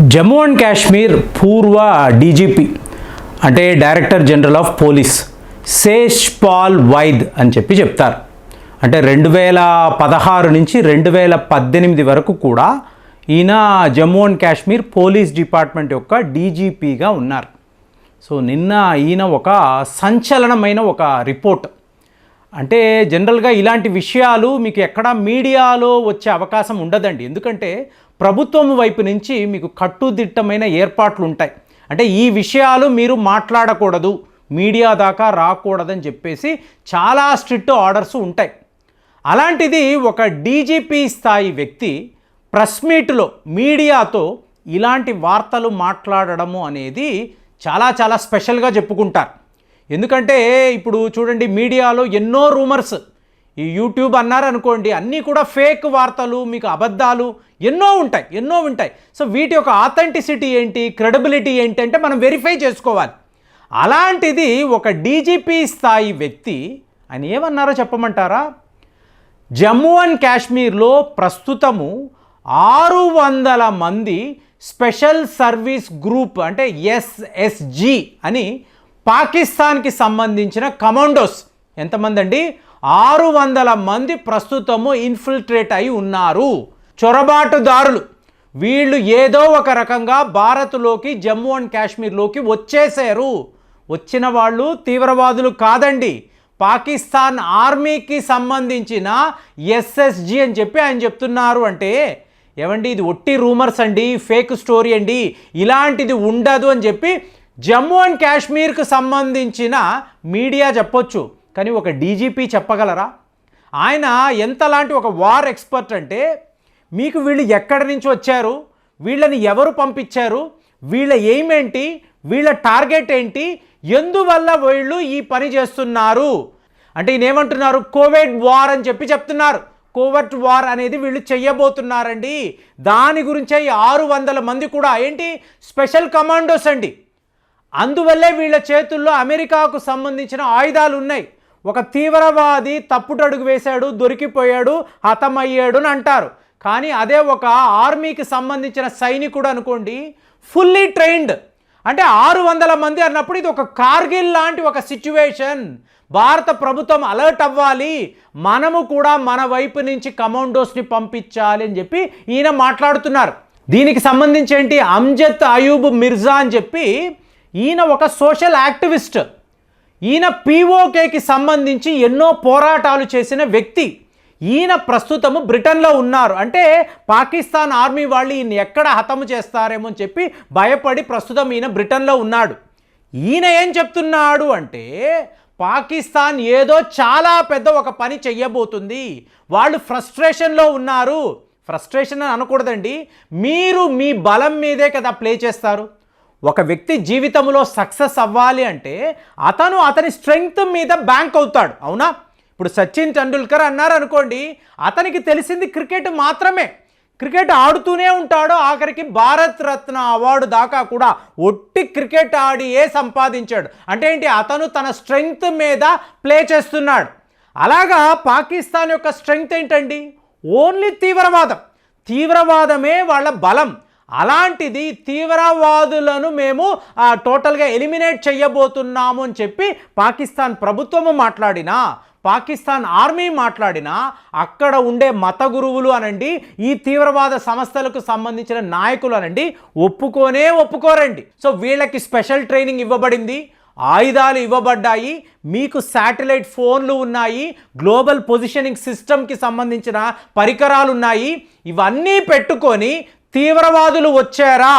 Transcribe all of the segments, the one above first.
Jammu and Kashmir పూర్వ DGP అంటే director general of police Shesh Paul Vaid అని చెప్పి చెప్తారు. అంటే రెండు వేల పదహారు నుంచి రెండు వేల పద్దెనిమిది వరకు కూడా ఈయన Jammu and Kashmir police department యొక్క డీజీపీగా ఉన్నారు. సో నిన్న ఈయన ఒక సంచలనమైన ఒక రిపోర్ట్. అంటే జనరల్గా ఇలాంటి విషయాలు మీకు ఎక్కడ మీడియాలో వచ్చే అవకాశం ఉండదండి. ఎందుకంటే ప్రభుత్వం వైపు నుంచి మీకు కట్టుదిట్టమైన ఏర్పాట్లు ఉంటాయి అంటే ఈ విషయాలు మీరు మాట్లాడకూడదు మీడియా దాకా రాకూడదని చెప్పేసి చాలా స్ట్రిక్ట్ ఆర్డర్స్ ఉంటాయి. అలాంటిది ఒక డీజీపీ స్థాయి వ్యక్తి ప్రెస్ మీట్లో మీడియాతో ఇలాంటి వార్తలు మాట్లాడడము అనేది చాలా చాలా స్పెషల్గా చెప్పుకుంటారు. ఎందుకంటే ఇప్పుడు చూడండి మీడియాలో ఎన్నో రూమర్స్ ఈ యూట్యూబ్ అన్నారనుకోండి అన్నీ కూడా ఫేక్ వార్తలు మీకు అబద్ధాలు ఎన్నో ఉంటాయి ఎన్నో ఉంటాయి. సో వీటి యొక్క ఆథెంటిసిటీ ఏంటి క్రెడిబిలిటీ ఏంటి అంటే మనం వెరిఫై చేసుకోవాలి. అలాంటిది ఒక డీజీపీ స్థాయి వ్యక్తి ఆయన ఏమన్నారో చెప్పమంటారా? జమ్మూ అండ్ కాశ్మీర్లో ప్రస్తుతము ఆరు వందల మంది స్పెషల్ సర్వీస్ గ్రూప్ అంటే ఎస్ఎస్జి అని పాకిస్తాన్కి సంబంధించిన కమాండోస్ ఎంతమంది అండి ఆరు వందల మంది ప్రస్తుతము ఇన్ఫిల్ట్రేట్ అయి ఉన్నారు. చొరబాటుదారులు. వీళ్ళు ఏదో ఒక రకంగా భారత్లోకి జమ్మూ అండ్ కాశ్మీర్లోకి వచ్చేసారు. వచ్చిన వాళ్ళు తీవ్రవాదులు కాదండి. పాకిస్తాన్ ఆర్మీకి సంబంధించిన ఎస్ఎస్జి అని చెప్పి ఆయన చెప్తున్నారు అంటే ఏమండి ఇది ఒట్టి రూమర్స్ అండి ఫేక్ స్టోరీ అండి ఇలాంటిది ఉండదు అని చెప్పి జమ్మూ అండ్ కాశ్మీర్కు సంబంధించిన మీడియా చెప్పొచ్చు. కానీ ఒక డీజీపీ చెప్పగలరా? ఆయన ఎంతలాంటి ఒక వార్ ఎక్స్పర్ట్ అంటే మీకు వీళ్ళు ఎక్కడి నుంచి వచ్చారు? వీళ్ళని ఎవరు పంపించారు? వీళ్ళ ఎయిమ్ ఏంటి? వీళ్ళ టార్గెట్ ఏంటి? ఎందువల్ల వీళ్ళు ఈ పని చేస్తున్నారు? అంటే ఈయనేమంటున్నారు కోవిడ్ వార్ అని చెప్పి చెప్తున్నారు. కోవర్ట్ వార్ అనేది వీళ్ళు చెయ్యబోతున్నారండి దాని గురించే ఈ ఆరు వందల మంది కూడా ఏంటి? స్పెషల్ కమాండోస్ అండి. అందువల్లే వీళ్ళ చేతుల్లో అమెరికాకు సంబంధించిన ఆయుధాలు ఉన్నాయి. ఒక తీవ్రవాది తప్పుటడుగు వేశాడు దొరికిపోయాడు హతమయ్యాడు అని అంటారు. కానీ అదే ఒక ఆర్మీకి సంబంధించిన సైనికుడు అనుకోండి ఫుల్లీ ట్రైన్డ్ అంటే ఆరు వందల మంది అన్నప్పుడు ఇది ఒక కార్గిల్ లాంటి ఒక సిచ్యువేషన్ భారత ప్రభుత్వం అలర్ట్ అవ్వాలి. మనము కూడా మన వైపు నుంచి కమాండోస్ని పంపించాలి అని చెప్పి ఈయన మాట్లాడుతున్నారు. దీనికి సంబంధించి ఏంటి? అంజత్ అయూబ్ మిర్జా అని చెప్పి ఈయన ఒక సోషల్ యాక్టివిస్ట్ ఈయన పీఓకేకి సంబంధించి ఎన్నో పోరాటాలు చేసిన వ్యక్తి. ఈయన ప్రస్తుతము బ్రిటన్లో ఉన్నారు. అంటే పాకిస్తాన్ ఆర్మీ వాళ్ళు ఈయన ఎక్కడ హతము చేస్తారేమో అని చెప్పి భయపడి ప్రస్తుతం ఈయన బ్రిటన్లో ఉన్నాడు. ఈయన ఏం చెప్తున్నాడు అంటే పాకిస్తాన్ ఏదో చాలా పెద్ద ఒక పని చెయ్యబోతుంది. వాళ్ళు ఫ్రస్ట్రేషన్లో ఉన్నారు. ఫ్రస్ట్రేషన్ అని అనకూడదండి. మీరు మీ బలం మీదే కదా ప్లే చేస్తారు. ఒక వ్యక్తి జీవితంలో సక్సెస్ అవ్వాలి అంటే అతను అతని స్ట్రెంగ్త్ మీద బ్యాంక్ అవుతాడు. అవునా? ఇప్పుడు సచిన్ టెండూల్కర్ అన్నారు అనుకోండి అతనికి తెలిసింది క్రికెట్ మాత్రమే. క్రికెట్ ఆడుతూనే ఉంటాడు. ఆఖరికి భారత్ రత్న అవార్డు దాకా కూడా ఒట్టి క్రికెట్ ఆడి ఏ సంపాదించాడు. అంటే ఏంటి? అతను తన స్ట్రెంగ్త్ మీద ప్లే చేస్తున్నాడు. అలాగా పాకిస్తాన్ యొక్క స్ట్రెంగ్త్ ఏంటండి? ఓన్లీ తీవ్రవాదం. తీవ్రవాదమే వాళ్ళ బలం. అలాంటిది తీవ్రవాదులను మేము టోటల్గా ఎలిమినేట్ చేయబోతున్నాము అని చెప్పి పాకిస్తాన్ ప్రభుత్వము మాట్లాడినా పాకిస్తాన్ ఆర్మీ మాట్లాడినా అక్కడ ఉండే మత గురువులు అనండి ఈ తీవ్రవాద సంస్థలకు సంబంధించిన నాయకులు అనండి ఒప్పుకోనే ఒప్పుకోరండి. సో వీళ్ళకి స్పెషల్ ట్రైనింగ్ ఇవ్వబడింది. ఆయుధాలు ఇవ్వబడ్డాయి. మీకు శాటిలైట్ ఫోన్లు ఉన్నాయి. గ్లోబల్ పొజిషనింగ్ సిస్టమ్కి సంబంధించిన పరికరాలు ఉన్నాయి ఇవన్నీ పెట్టుకొని తీవ్రవాదులు వచ్చారా?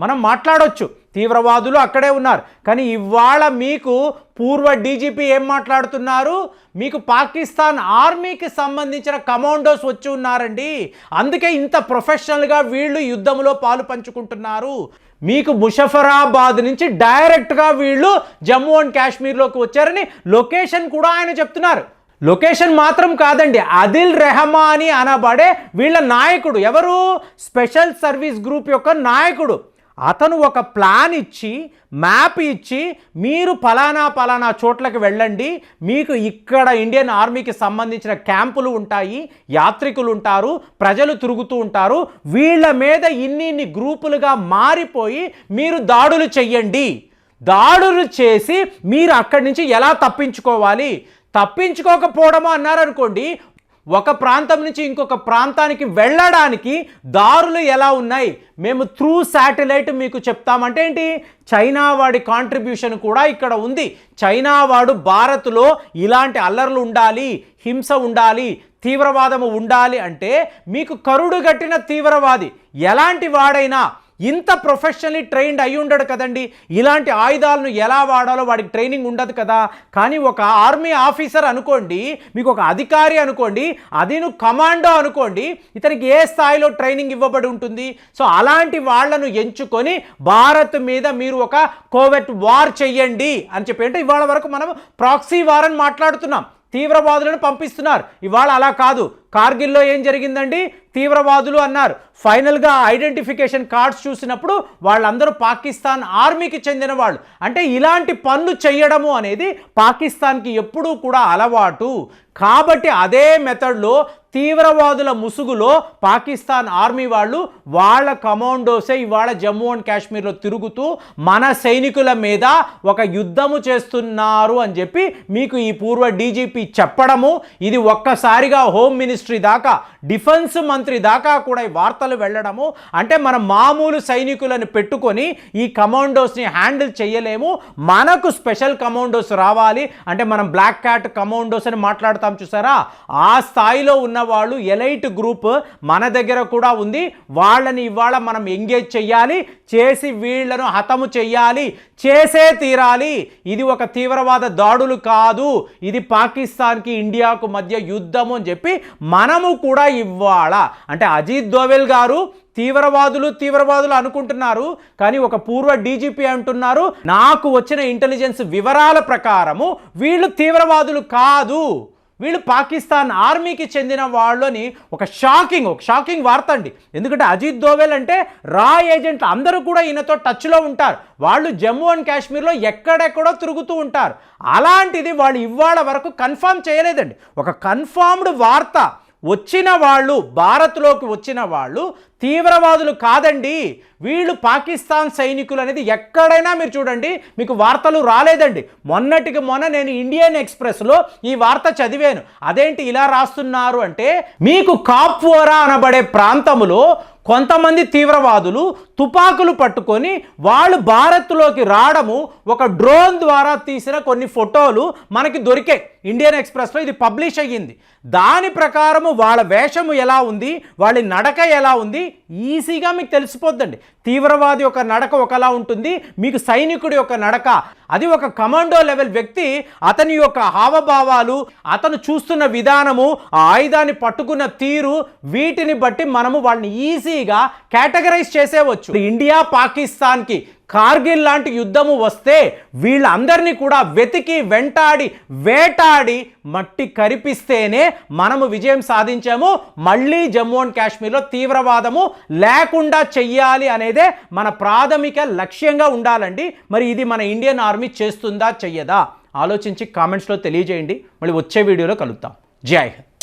మనం మాట్లాడొచ్చు. తీవ్రవాదులు అక్కడే ఉన్నారు. కానీ ఇవాళ మీకు పూర్వ డీజీపీ ఏం మాట్లాడుతున్నారు? మీకు పాకిస్తాన్ ఆర్మీకి సంబంధించిన కమాండోస్ వచ్చి ఉన్నారండి. అందుకే ఇంత ప్రొఫెషనల్గా వీళ్ళు యుద్ధంలో పాలు పంచుకుంటున్నారు. మీకు ముషఫరాబాద్ నుంచి డైరెక్ట్గా వీళ్ళు జమ్మూ అండ్ కాశ్మీర్లోకి వచ్చారని లొకేషన్ కూడా ఆయన చెప్తున్నారు. లొకేషన్ మాత్రం కాదండి అదిల్ రెహమాని అనబడే వీళ్ళ నాయకుడు. ఎవరు? స్పెషల్ సర్వీస్ గ్రూప్ యొక్క నాయకుడు. అతను ఒక ప్లాన్ ఇచ్చి మ్యాప్ ఇచ్చి మీరు ఫలానా ఫలానా చోట్లకి వెళ్ళండి మీకు ఇక్కడ ఇండియన్ ఆర్మీకి సంబంధించిన క్యాంపులు ఉంటాయి యాత్రికులు ఉంటారు ప్రజలు తిరుగుతూ ఉంటారు వీళ్ళ మీద ఇన్ని ఇన్ని గ్రూపులుగా మారిపోయి మీరు దాడులు చెయ్యండి. దాడులు చేసి మీరు అక్కడి నుంచి ఎలా తప్పించుకోవాలి? తప్పించుకోకపోవడము అన్నారనుకోండి ఒక ప్రాంతం నుంచి ఇంకొక ప్రాంతానికి వెళ్ళడానికి దారులు ఎలా ఉన్నాయి? మేము త్రూ శాటిలైట్ మీకు చెప్తామంటే ఏంటి? చైనా వాడి కాంట్రిబ్యూషన్ కూడా ఇక్కడ ఉంది. చైనా వాడు భారత్లో ఇలాంటి అల్లర్లు ఉండాలి హింస ఉండాలి తీవ్రవాదము ఉండాలి అంటే మీకు కరుడుగట్టిన తీవ్రవాది. ఎలాంటి వాడైనా ఇంత ప్రొఫెషనల్లీ ట్రైన్డ్ అయి ఉండడు కదండి. ఇలాంటి ఆయుధాలను ఎలా వాడాలో వాడికి ట్రైనింగ్ ఉండదు కదా. కానీ ఒక ఆర్మీ ఆఫీసర్ అనుకోండి మీకు ఒక అధికారి అనుకోండి అదిను కమాండో అనుకోండి ఇతనికి ఏ స్థాయిలో ట్రైనింగ్ ఇవ్వబడి ఉంటుంది? సో అలాంటి వాళ్ళను ఎంచుకొని భారత్ మీద మీరు ఒక కోవెట్ వార్ చెయ్యండి అని చెప్పి అంటే ఇవాళ వరకు మనం ప్రాక్సీ వార్ అని మాట్లాడుతున్నాం. తీవ్రవాదులను పంపిస్తున్నారు. ఇవాళ అలా కాదు. కార్గిల్లో ఏం జరిగిందండి? తీవ్రవాదులు అన్నారు. ఫైనల్గా ఐడెంటిఫికేషన్ కార్డ్స్ చూసినప్పుడు వాళ్ళందరూ పాకిస్తాన్ ఆర్మీకి చెందిన వాళ్ళు అంటే ఇలాంటి పనులు చేయడము అనేది పాకిస్తాన్కి ఎప్పుడూ కూడా అలవాటు. కాబట్టి అదే మెథడ్లో తీవ్రవాదుల ముసుగులో పాకిస్తాన్ ఆర్మీ వాళ్ళు వాళ్ళ కమాండోసే ఇవాళ జమ్మూ అండ్ కాశ్మీర్లో తిరుగుతూ మన సైనికుల మీద ఒక యుద్ధము చేస్తున్నారు అని చెప్పి మీకు ఈ పూర్వ డీజీపీ చెప్పడము. ఇది ఒక్కసారిగా హోమ్ మినిస్టర్ దాకా డిఫెన్స్ మంత్రి దాకా కూడా ఈ వార్తలు వెళ్ళడము. అంటే మన మామూలు సైనికులను పెట్టుకొని ఈ కమాండోస్ని హ్యాండిల్ చేయలేము. మనకు స్పెషల్ కమాండోస్ రావాలి. అంటే మనం బ్లాక్ క్యాట్ కమాండోస్ అని మాట్లాడతాం చూసారా? ఆ స్థాయిలో ఉన్న వాళ్ళు ఎలైట్ గ్రూప్ మన దగ్గర కూడా ఉంది. వాళ్ళని ఇవాళ మనం ఎంగేజ్ చెయ్యాలి. చేసి వీళ్ళను హతము చెయ్యాలి. చేసే తీరాలి. ఇది ఒక తీవ్రవాద దాడులు కాదు. ఇది పాకిస్తాన్కి ఇండియాకు మధ్య యుద్ధము అని చెప్పి మనము కూడా ఇవ్వాల. అంటే అజిత్ దోవెల్ గారు తీవ్రవాదులు తీవ్రవాదులు అనుకుంటున్నారు. కానీ ఒక పూర్వ డీజీపీ అంటున్నారు నాకు వచ్చిన ఇంటెలిజెన్స్ వివరాల ప్రకారము వీళ్ళు తీవ్రవాదులు కాదు. వీళ్ళు పాకిస్తాన్ ఆర్మీకి చెందిన వాళ్ళని ఒక షాకింగ్ ఒక షాకింగ్ వార్త అండి. ఎందుకంటే అజిత్ దోవెల్ అంటే రా ఏజెంట్లు అందరూ కూడా ఈయనతో టచ్లో ఉంటారు. వాళ్ళు జమ్మూ అండ్ కాశ్మీర్లో ఎక్కడెక్కడో తిరుగుతూ ఉంటారు. అలాంటిది వాళ్ళు ఇవాళ వరకు కన్ఫామ్ చేయలేదండి. ఒక కన్ఫామ్డ్ వార్త వచ్చిన వాళ్ళు భారత్లోకి వచ్చిన వాళ్ళు తీవ్రవాదులు కాదండి. వీళ్ళు పాకిస్తాన్ సైనికులు అనేది ఎక్కడైనా మీరు చూడండి మీకు వార్తలు రాలేదండి. మొన్నటికి మొన్న నేను ఇండియన్ ఎక్స్ప్రెస్లో ఈ వార్త చదివాను. అదేంటి ఇలా రాస్తున్నారు అంటే మీకు కాప్వోరా అనబడే ప్రాంతములో కొంతమంది తీవ్రవాదులు తుపాకులు పట్టుకొని వాళ్ళు భారత్లోకి రావడము ఒక డ్రోన్ ద్వారా తీసిన కొన్ని ఫోటోలు మనకి దొరికాయి. ఇండియన్ ఎక్స్ప్రెస్లో ఇది పబ్లిష్ అయ్యింది. దాని ప్రకారము వాళ్ళ వేషము ఎలా ఉంది వాళ్ళ నడక ఎలా ఉంది ఈజీగా మీకు తెలిసిపోద్దండి. తీవ్రవాది యొక్క నడక ఒకలా ఉంటుంది మీకు సైనికుడి యొక్క నడక అది ఒక కమాండో లెవెల్ వ్యక్తి అతని యొక్క హావభావాలు అతను చూస్తున్న విధానము ఆ ఆయుధాన్ని పట్టుకున్న తీరు వీటిని బట్టి మనము వాళ్ళని ఈజీగా కేటగరైజ్ చేసేవచ్చు. ఇండియా పాకిస్తాన్కి కార్గిల్ లాంటి యుద్ధము వస్తే వీళ్ళందరినీ కూడా వెతికి వెంటాడి వేటాడి మట్టి కరిపిస్తేనే మనము విజయం సాధించాము. మళ్ళీ జమ్మూ అండ్ కాశ్మీర్లో తీవ్రవాదము లేకుండా చెయ్యాలి అనేదే మన ప్రాథమిక లక్ష్యంగా ఉండాలండి. మరి ఇది మన ఇండియన్ ఆర్మీ చేస్తుందా చెయ్యదా? ఆలోచించి కామెంట్స్లో తెలియజేయండి. మళ్ళీ వచ్చే వీడియోలో కలుద్దాం. జై హింద్.